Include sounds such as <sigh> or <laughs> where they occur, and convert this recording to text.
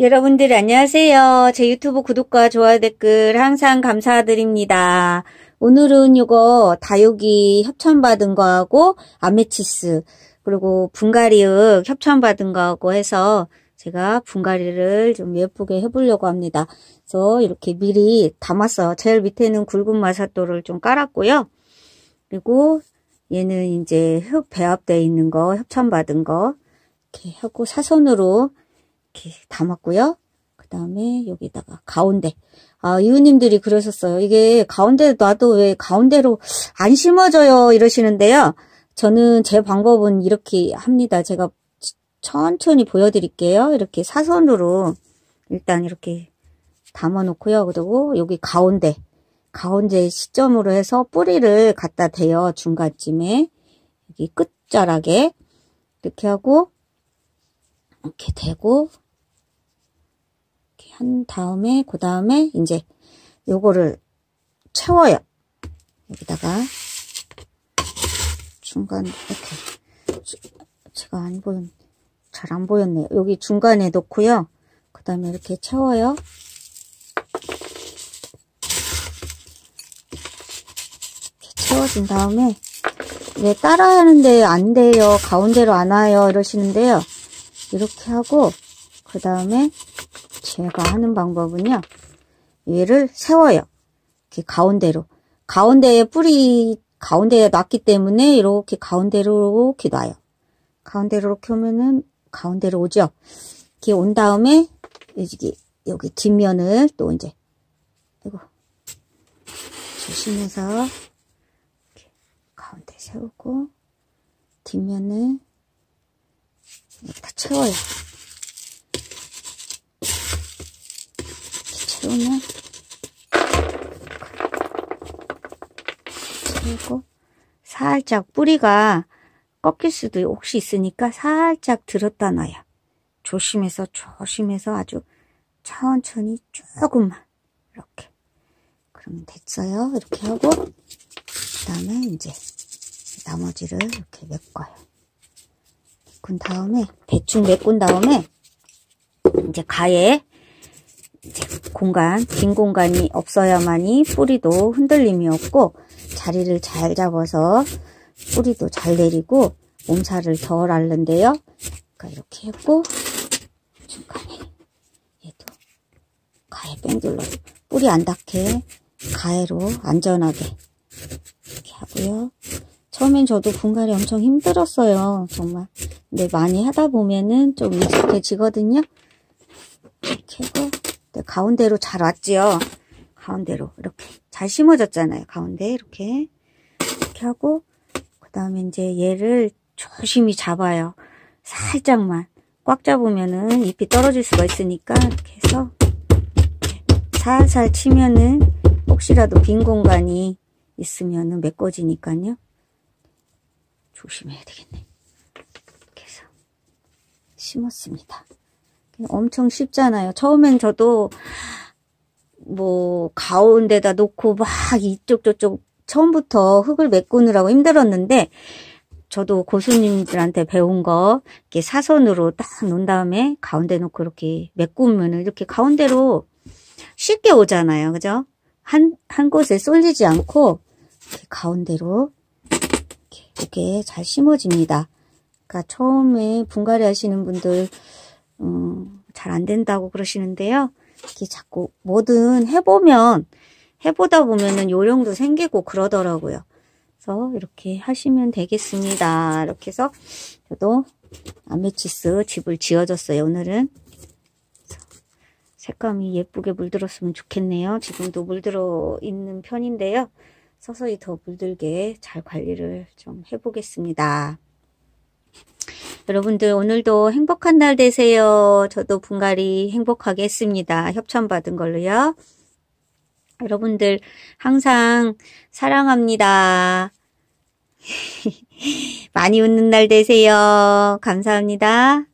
여러분들 안녕하세요. 제 유튜브 구독과 좋아요 댓글 항상 감사드립니다. 오늘은 이거 다육이 협찬받은 거하고 아메치스 그리고 분가리흙 협찬받은 거하고 해서 제가 분가리를 좀 예쁘게 해보려고 합니다. 그래서 이렇게 미리 담았어요. 제일 밑에는 굵은 마사토를 좀 깔았고요. 그리고 얘는 이제 흙 배합되어 있는 거 협찬받은 거 이렇게 하고 사선으로 이렇게 담았고요. 그 다음에 여기다가 가운데 아 이웃님들이 그러셨어요. 이게 가운데 놔도 왜 가운데로 안 심어져요 이러시는데요. 저는 제 방법은 이렇게 합니다. 제가 천천히 보여드릴게요. 이렇게 사선으로 일단 이렇게 담아 놓고요. 그리고 여기 가운데 가운데 시점으로 해서 뿌리를 갖다 대요. 중간쯤에 여기 끝자락에 이렇게 하고 이렇게 대고 한 다음에 그 다음에 이제 요거를 채워요. 여기다가 중간 이렇게 제가 안 보였 잘안 보였네요. 여기 중간에 놓고요. 그 다음에 이렇게 채워요. 이렇게 채워진 다음에 왜 따라 하는데 안 돼요. 가운데로 안 와요. 이러시는데요. 이렇게 하고 그 다음에 제가 하는 방법은요. 얘를 세워요. 이렇게 가운데로. 가운데에 뿌리 가운데에 놨기 때문에 이렇게 가운데로 이렇게 놔요. 가운데로 이렇게 오면은 가운데로 오죠. 이렇게 온 다음에 여기 여기 뒷면을 또 이제 이거 조심해서 이렇게 가운데 세우고 뒷면을 다 채워요. 채우면 채우고 살짝 뿌리가 꺾일 수도 혹시 있으니까 살짝 들었다 놔요. 조심해서 조심해서 아주 천천히 조금만 이렇게 그러면 됐어요. 이렇게 하고 그 다음에 이제 나머지를 이렇게 메꿔요. 메꾼 다음에 대충 메꾼 다음에 이제 가에 공간 빈 공간이 없어야만이 뿌리도 흔들림이 없고 자리를 잘 잡아서 뿌리도 잘 내리고 몸살을 덜 앓는데요. 그러니까 이렇게 했고 중간에 얘도 가에 뺑둘러 뿌리 안 닿게 가해로 안전하게 이렇게 하고요. 처음엔 저도 분갈이 엄청 힘들었어요. 정말. 근데 많이 하다 보면은 좀 익숙해지거든요. 이렇게 하고 가운데로 잘 왔지요. 가운데로 이렇게 잘 심어졌잖아요. 가운데 이렇게 이렇게 하고 그 다음에 이제 얘를 조심히 잡아요. 살짝만 꽉 잡으면은 잎이 떨어질 수가 있으니까 이렇게 해서 살살 치면은 혹시라도 빈 공간이 있으면은 메꿔지니까요. 조심해야 되겠네. 이렇게 해서 심었습니다. 엄청 쉽잖아요. 처음엔 저도 뭐 가운데다 놓고 막 이쪽 저쪽 처음부터 흙을 메꾸느라고 힘들었는데 저도 고수님들한테 배운 거 이렇게 사선으로 딱 놓은 다음에 가운데 놓고 이렇게 메꾸면 이렇게 가운데로 쉽게 오잖아요. 그죠? 한, 한 곳에 쏠리지 않고 이렇게 가운데로 이렇게 이렇게 잘 심어집니다. 그러니까 처음에 분갈이 하시는 분들 음, 잘안 된다고 그러시는데요. 이렇게 자꾸 뭐든 해보면 해보다 보면은 요령도 생기고 그러더라고요. 그래서 이렇게 하시면 되겠습니다. 이렇게 해서 저도 아메치스 집을 지어줬어요. 오늘은 색감이 예쁘게 물들었으면 좋겠네요. 지금도 물들어 있는 편인데요. 서서히 더 물들게 잘 관리를 좀 해보겠습니다. 여러분들 오늘도 행복한 날 되세요. 저도 분갈이 행복하게 했습니다. 협찬받은 걸로요. 여러분들 항상 사랑합니다. <laughs> 많이 웃는 날 되세요. 감사합니다.